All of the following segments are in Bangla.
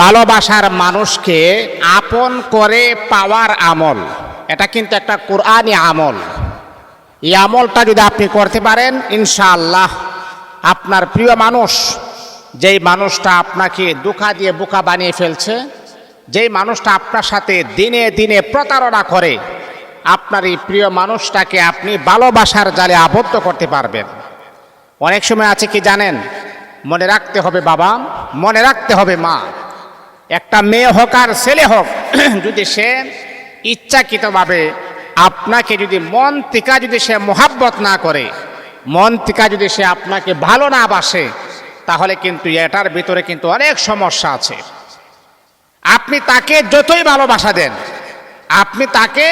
ভালোবাসার মানুষকে আপন করে পাওয়ার আমল। এটা কিন্তু একটা কোরআনি আমল। এই আমলটা যদি আপনি করতে পারেন, ইনশাআল্লাহ আপনার প্রিয় মানুষ, যেই মানুষটা আপনাকে দুঃখা দিয়ে বোকা বানিয়ে ফেলছে, যেই মানুষটা আপনার সাথে দিনে দিনে প্রতারণা করে, আপনার এই প্রিয় মানুষটাকে আপনি ভালোবাসার জালে আবদ্ধ করতে পারবেন। অনেক সময় আছে কি জানেন? মনে রাখতে হবে বাবা, মনে রাখতে হবে মা। একটা মেয়ে হোক আর ছেলে হোক, যদি সে ইচ্ছাকৃতভাবে আপনাকে যদি মন থেকে যদি সে মোহাব্বত না করে, মন থেকে যদি সে আপনাকে ভালো না বাসে, তাহলে কিন্তু এটার ভিতরে কিন্তু অনেক সমস্যা আছে। আপনি তাকে যতই ভালোবাসা দেন, আপনি তাকে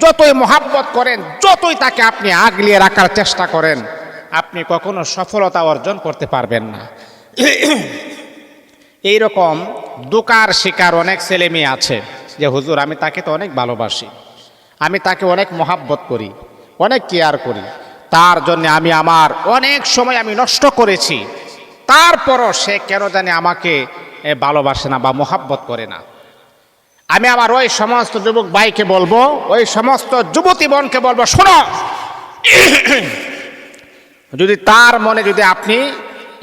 যতই মোহাব্বত করেন, যতই তাকে আপনি আগলিয়ে রাখার চেষ্টা করেন, আপনি কখনো সফলতা অর্জন করতে পারবেন না। এই রকম দোকার শিকার অনেক ছেলে মেয়ে আছে যে, হুজুর, আমি তাকে তো অনেক ভালোবাসি। আমি তাকে অনেক মহাব্বত করি, অনেক কেয়ার করি। তার জন্য আমি আমার অনেক সময় আমি নষ্ট করেছি। তারপরও সে কেন জানে আমাকে ভালোবাসে না বা মোহাব্বত করে না। আমি আমার ওই সমস্ত যুবক ভাইকে বলব, ওই সমস্ত যুবতী বোনকে বলব, শোনো, যদি তার মনে যদি আপনি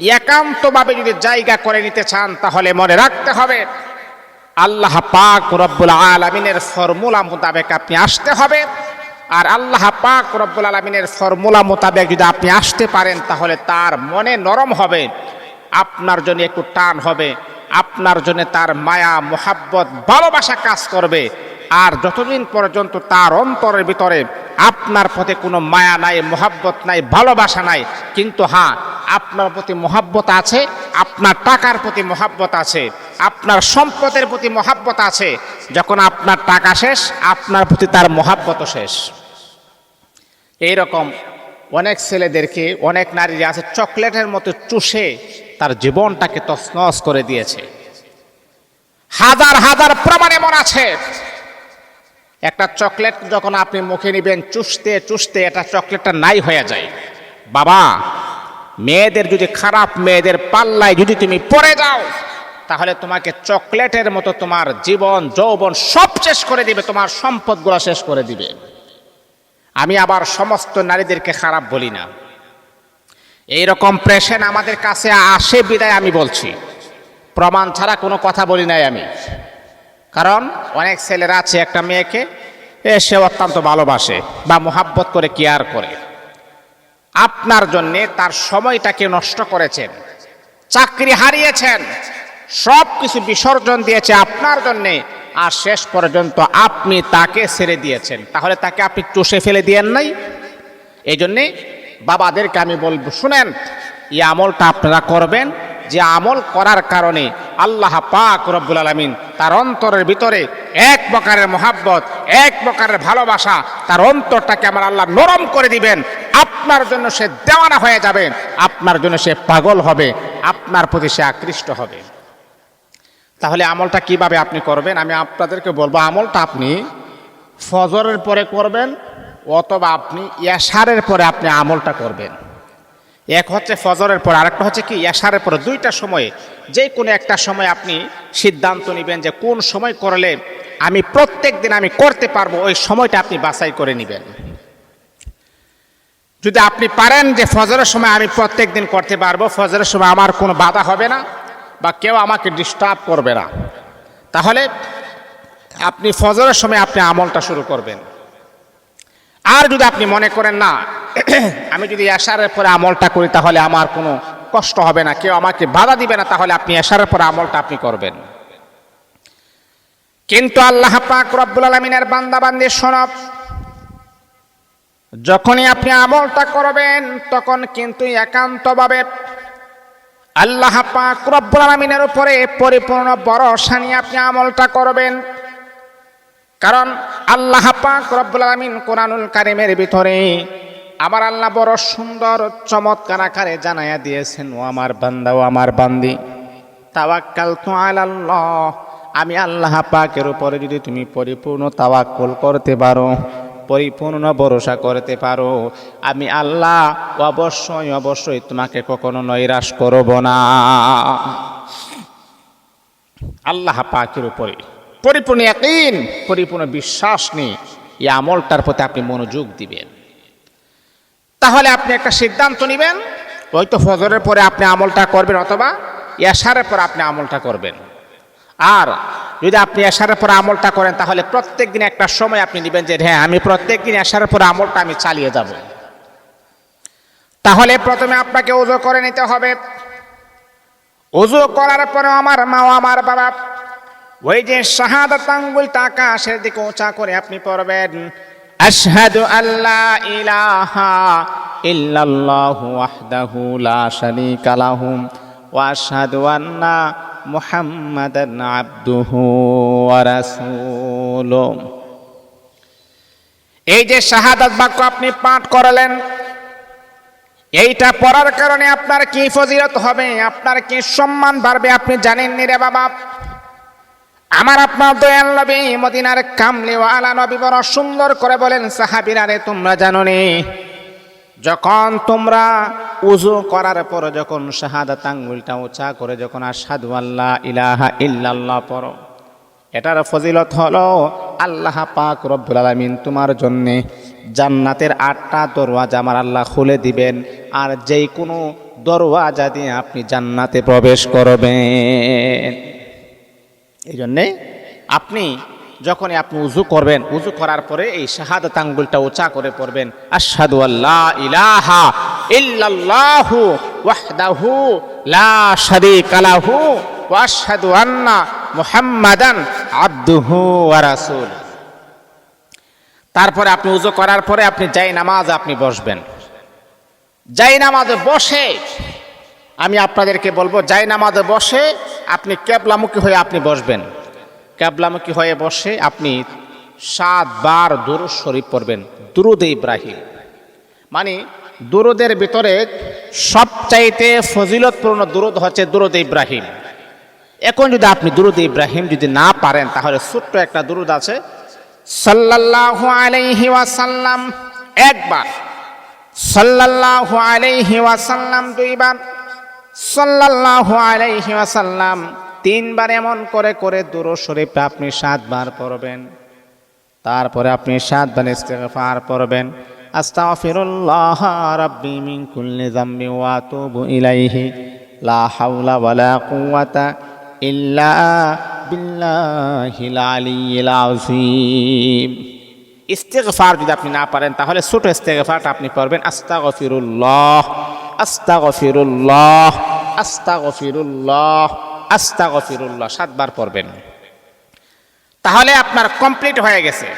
একান্তভাবে যদি জায়গা করে নিতে চান, তাহলে মনে রাখতে হবে, আল্লাহ পাক রব্বুল আলমিনের ফর্মুলা মোতাবেক আপনি আসতে হবে। আর আল্লাহ পাক রব্বুল আলমিনের ফর্মুলা মোতাবেক যদি আপনি আসতে পারেন, তাহলে তার মনে নরম হবে, আপনার জন্য একটু টান হবে, আপনার জন্য তার মায়া, মোহাব্বত, ভালোবাসা কাজ করবে। আর যতদিন পর্যন্ত তার অন্তরের ভিতরে আপনার প্রতি কোনো মায়া নাই, মোহাব্বত নাই, ভালোবাসা নাই, কিন্তু হ্যাঁ আপনার প্রতি মোহাব্বত আছে, আপনার টাকার প্রতি মহাব্বত আছে, আপনার সম্পদের প্রতি মহাব্বত আছে, যখন আপনার টাকা শেষ, আপনার প্রতি তার মোহাব্বত শেষ। এইরকম অনেক ছেলেদেরকে, অনেক নারী আছে, চকলেটের মতো চুষে তার জীবনটাকে তছনছ করে দিয়েছে। হাজার হাজার প্রমাণ এমন আছে। একটা চকলেট যখন আপনি মুখে নেবেন, চুষতে চুষতে এটা চকলেটটা নাই হয়ে যায়। বাবা, মেয়েদের যদি খারাপ, মেয়েদের পাল্লায় যদি তুমি পড়ে যাও, তাহলে তোমাকে চকলেটের মতো তোমার জীবন, যৌবন সব শেষ করে দিবে, তোমার সম্পদগুলো শেষ করে দিবে। আমি আবার সমস্ত নারীদেরকে খারাপ বলি না। এই রকম আমাদের কাছে আসে, বিদায় আমি বলছি। প্রমাণ ছাড়া কোনো কথা বলি নাই আমি। কারণ অনেক ছেলেরা আছে, একটা মেয়েকে সে অত্যন্ত ভালোবাসে বা মোহাব্বত করে, কেয়ার করে। আপনার জন্যে তার সময়টাকে নষ্ট করেছেন, চাকরি হারিয়েছেন সব কিছু বিসর্জন দিয়েছে আপনার জন্যে, আর শেষ পর্যন্ত আপনি তাকে ছেড়ে দিয়েছেন। তাহলে তাকে আপনি চষে ফেলে দিয়েন নাই? এই জন্যে বাবাদেরকে আমি বলব, শুনেন, এই আমলটা আপনারা করবেন যে আমল করার কারণে আল্লাহ পাক রব্বুল আলমিন তার অন্তরের ভিতরে এক প্রকারের মোহাব্বত, এক প্রকারের ভালোবাসা, তার অন্তরটাকে আমার আল্লাহ নরম করে দিবেন। আপনার জন্য সে দেওয়ানা হয়ে যাবে, আপনার জন্য সে পাগল হবে, আপনার প্রতি সে আকৃষ্ট হবে। তাহলে আমলটা কীভাবে আপনি করবেন? আমি আপনাদেরকে বলব, আমলটা আপনি ফজরের পরে করবেন অথবা আপনি ইয়াসারের পরে আপনি আমলটা করবেন। এক হচ্ছে ফজরের পর, আরেকটা হচ্ছে কি, এশারের পর। দুইটা সময়ে, যে কোনো একটা সময় আপনি সিদ্ধান্ত নেবেন যে কোন সময় করলে আমি প্রত্যেক দিন আমি করতে পারব, ওই সময়টা আপনি বাছাই করে নেবেন। যদি আপনি পারেন যে ফজরের সময় আমি প্রত্যেক দিন করতে পারব, ফজরের সময় আমার কোনো বাধা হবে না বা কেউ আমাকে ডিস্টার্ব করবে না। তাহলে আপনি ফজরের সময় আপনি আমলটা শুরু করবেন। আর যদি আপনি মনে করেন না, আমি যদি এশারের পরে আমলটা করি, তাহলে আমার কোনো কষ্ট হবে না। কেউ আমাকে বাধা দিবে না, তাহলে আপনি এশারের পরে আমলটা আপনি করবেন। কিন্তু আল্লাহ পাক রব্বুল আলমিনের বান্দাবান্দি সনব যখনই আপনি আমলটা করবেন, তখন কিন্তু একান্তভাবে আল্লাহ পাক রব্বুল আলমিনের উপরে পরিপূর্ণ ভরসা নিয়ে আপনি আমলটা করবেন। কারণ আল্লাহ পাক রব্বুল আলামিন কোরআনুল কারিমের ভিতরে আমার আল্লাহ বড় সুন্দর, চমৎকার আকারে জানাইয়া দিয়েছেন, ও আমার বান্দা, ও আমার বান্দি তাওয়াক্কাল তো আল্লাহ আমি আল্লাহ পাকের উপরে যদি তুমি পরিপূর্ণ তাওয়াক্কুল করতে পারো, পরিপূর্ণ ভরসা করতে পারো, আমি আল্লাহ অবশ্যই অবশ্যই তোমাকে কখনো নৈরাশ করব না। আল্লাহ পাকের উপরে। পরিপূর্ণ একদিন পরিপূর্ণ বিশ্বাস নিয়ে এই আমলটার প্রতি আপনি মনোযোগ দিবেন। তাহলে আপনি একটা সিদ্ধান্ত নেবেন, হয়তো ফজরের পরে আপনি আমলটা করবেন অথবা এশারের পর আপনি আমলটা করবেন। আর যদি আপনি এশারের পর আমলটা করেন, তাহলে প্রত্যেক দিন একটা সময় আপনি নেবেন যে হ্যাঁ আমি প্রত্যেক দিন এশারের পর আমলটা আমি চালিয়ে যাব। তাহলে প্রথমে আপনাকে উজু করে নিতে হবে। উজু করার পরে আমার মা আমার বাবা ওই যে শাহাদাত আঙ্গুলটা আকাশের দিকে উঁচা করে আপনি পড়বেন। আশহাদু আল্লাহ ইলাহা ইল্লাল্লাহু ওয়াহদাহু লা শারীকা লাহু ওয়া আশহাদু আন্না মুহাম্মাদান আবদুহু ওয়া রাসূলুহু এই যে শাহাদাত বাক্য আপনি পাঠ করালেন এইটা পড়ার কারণে আপনার কি ফজিলত হবে আপনার কি সম্মান বাড়বে আপনি জানেননি রে বাবা? আমার আপনার দয়াল নবী মদিনার কামলিওয়ালা নবী বড় সুন্দর করে বলেন, সাহাবিরা রে, তোমরা জানো নি যখন তোমরা উজু করার পর যখন শাহাদাত আঙ্গুলটা উঁচা করে যখন আসাদু আল্লাহ ইলাহা ইল্লাল্লাহ পড়ো, এটার ফজিলত হলো আল্লাহ পাক রব্বুল আলামিন তোমার জন্যে জান্নাতের আটটা দরওয়াজা আমার আল্লাহ খুলে দিবেন, আর যেই কোনো দরওয়াজা দিয়ে আপনি জান্নাতে প্রবেশ করবেন। এই জন্যে আপনি যখনই আপনি উজু করবেন উজু করার পরে এই শাহাদাত আঙ্গুলটা উঁচা করে পড়বেন, আশহাদু আল্লাহ ইলাহা ইল্লাল্লাহু ওয়াহদাহু লা শারীকা লাহু ওয়া আশহাদু আন্না মুহাম্মাদান আবদুহু ওয়া রাসূল। তারপরে আপনি উজু করার পরে আপনি যাই নামাজ আপনি বসবেন, যাই নামাজে বসে, আমি আপনাদেরকে বলব, যাই নামাজে বসে আপনি ক্যাবলামুখী হয়ে আপনি বসবেন। ক্যাবলামুখী হয়ে বসে আপনি সাতবার দুরুদ শরীফ পড়বেন। দুরুদ ইব্রাহিম। মানে দুরুদের ভিতরে সবচাইতে ফজিলতপূর্ণ দুরুদ হচ্ছে দুরুদ ইব্রাহিম। এখন যদি আপনি দুরুদ ইব্রাহিম যদি না পারেন, তাহলে ছোট্ট একটা দুরুদ আছে। সাল্লাল্লাহু আলাইহি ওয়াসাল্লাম একবার। সাল্লাল্লাহু আলাইহি ওয়াসাল্লাম দুইবার। সাল্লাল্লাহু আলাইহি ওয়াসাল্লাম তিনবার এমন করে করে দুরো শরীফটা আপনি সাতবার পড়বেন। তারপরে আপনি সাতবার ইস্তেগফার পড়বেন। আস্তাগফিরুল্লাহ রাব্বি মিন কুল্লি যামবি ওয়া আতুবু ইলাইহি। লা হাওলা ওয়ালা কুওয়াতা ইল্লা বিল্লাহিল আলিয়্যিল আযীম। ইস্তেগফার যদি আপনি না পারেন, তাহলে ছোট ইস্তেগফারটা আপনি পড়বেন। আস্তাগফিরুল্লাহ আস্তাগফিরুল্লাহ। আস্তা গফিরুল্লাহ আস্তা গফিরুল্লাহ সাতবার পড়বেন। তাহলে আপনার কমপ্লিট হয়ে গেছে।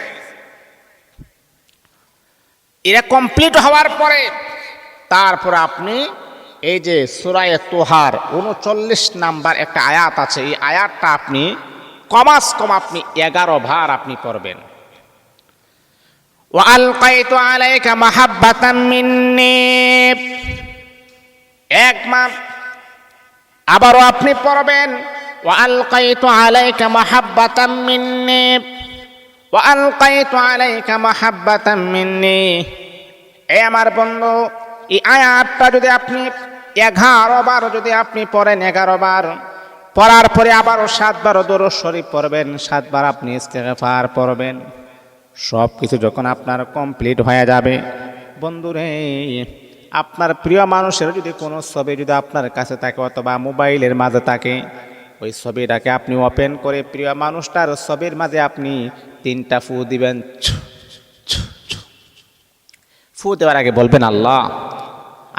এটা কমপ্লিট হওয়ার পরে তারপর আপনি এই যে সুরায় তোহার উনচল্লিশ নাম্বার একটা আয়াত আছে, এই আয়াতটা আপনি কমাস কম আপনি এগারো ভার আপনি পড়বেন। ওয়ালকাইতু আলাইকা মাহাব্বাতাম মিন্নি, একমাত্র আবারও আপনি পড়বেন وألقيت عليك محبة مني وألقيت عليك محبة مني এ আমার বন্ধু এই আয়াতটা যদি আপনি এগারো বার যদি আপনি পড়েন এগারো বার পড়ার পরে আবারও সাতবার দরুদ শরীফ পড়বেন সাতবার আপনি ইস্তেগফার পড়বেন সব কিছু যখন আপনার কমপ্লিট হয়ে যাবে বন্ধুরে আপনার প্রিয় মানুষের যদি কোনো ছবি যদি আপনার কাছে থাকে অথবা মোবাইলের মাঝে থাকে, ওই ছবিটাকে আপনি ওপেন করে প্রিয় মানুষটার ছবির মাঝে আপনি তিনটা ফু দিবেন। ফু দেওয়ার আগে বলবেন, আল্লাহ,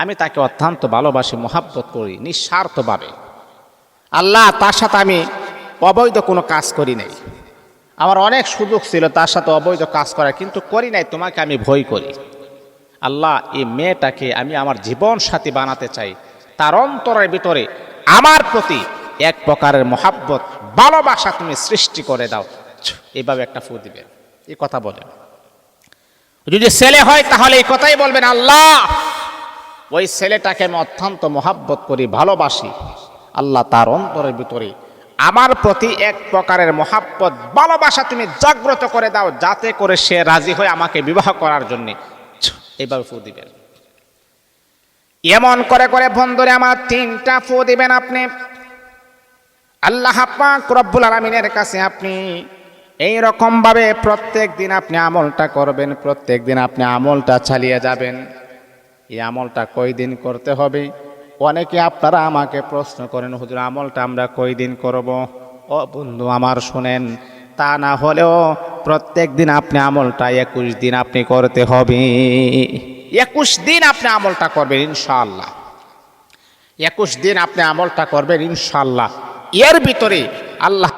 আমি তাকে অত্যন্ত ভালোবাসি, মহাব্বত করি, নিঃস্বার্থভাবে। আল্লাহ, তার সাথে আমি অবৈধ কোনো কাজ করি নাই। আমার অনেক সুযোগ ছিল তার সাথে অবৈধ কাজ করার, কিন্তু করি নাই, তোমাকে আমি ভয় করি। আল্লাহ, এই মেয়েটাকে আমি আমার জীবন সাথী বানাতে চাই। তার অন্তরের ভিতরে আমার প্রতি এক প্রকারের মহাব্বত, ভালোবাসা তুমি সৃষ্টি করে দাও। এভাবে একটা ফু দিবেন এই কথা বলেন যদি ছেলে হয় তাহলে এই কথাই বলবেন, আল্লাহ, ওই ছেলেটাকে আমি অত্যন্ত মহাব্বত করি, ভালোবাসি। আল্লাহ তার অন্তরের ভিতরে আমার প্রতি এক প্রকারের মহাব্বত, ভালোবাসা তুমি জাগ্রত করে দাও, যাতে করে সে রাজি হয়ে আমাকে বিবাহ করার জন্য। এইভাবে ফু দিবেন। এমন করে করে বন্ধুরে আমার তিনটা ফু দিবেন আপনি। আল্লাহ পাক রব্বুল আলমিনের কাছে আপনি এই রকম ভাবে প্রত্যেক দিন আপনি আমলটা করবেন, প্রত্যেক দিন আপনি আমলটা চালিয়ে যাবেন। এই আমলটা কই দিন করতে হবে? অনেকে আপনারা আমাকে প্রশ্ন করেন, হুজুর, আমলটা আমরা কই দিন করব? ও বন্ধু, আমার শুনেন, তা না হলেও প্রত্যেক দিন আপনি আমলটা একুশ দিন আপনি করতে হবে। একুশ দিন আপনি আমলটা করবেন ইনশাল্লাহ একুশ দিন আপনি আমলটা করবেন ইনশাল্লাহ এর ভিতরে আল্লাহ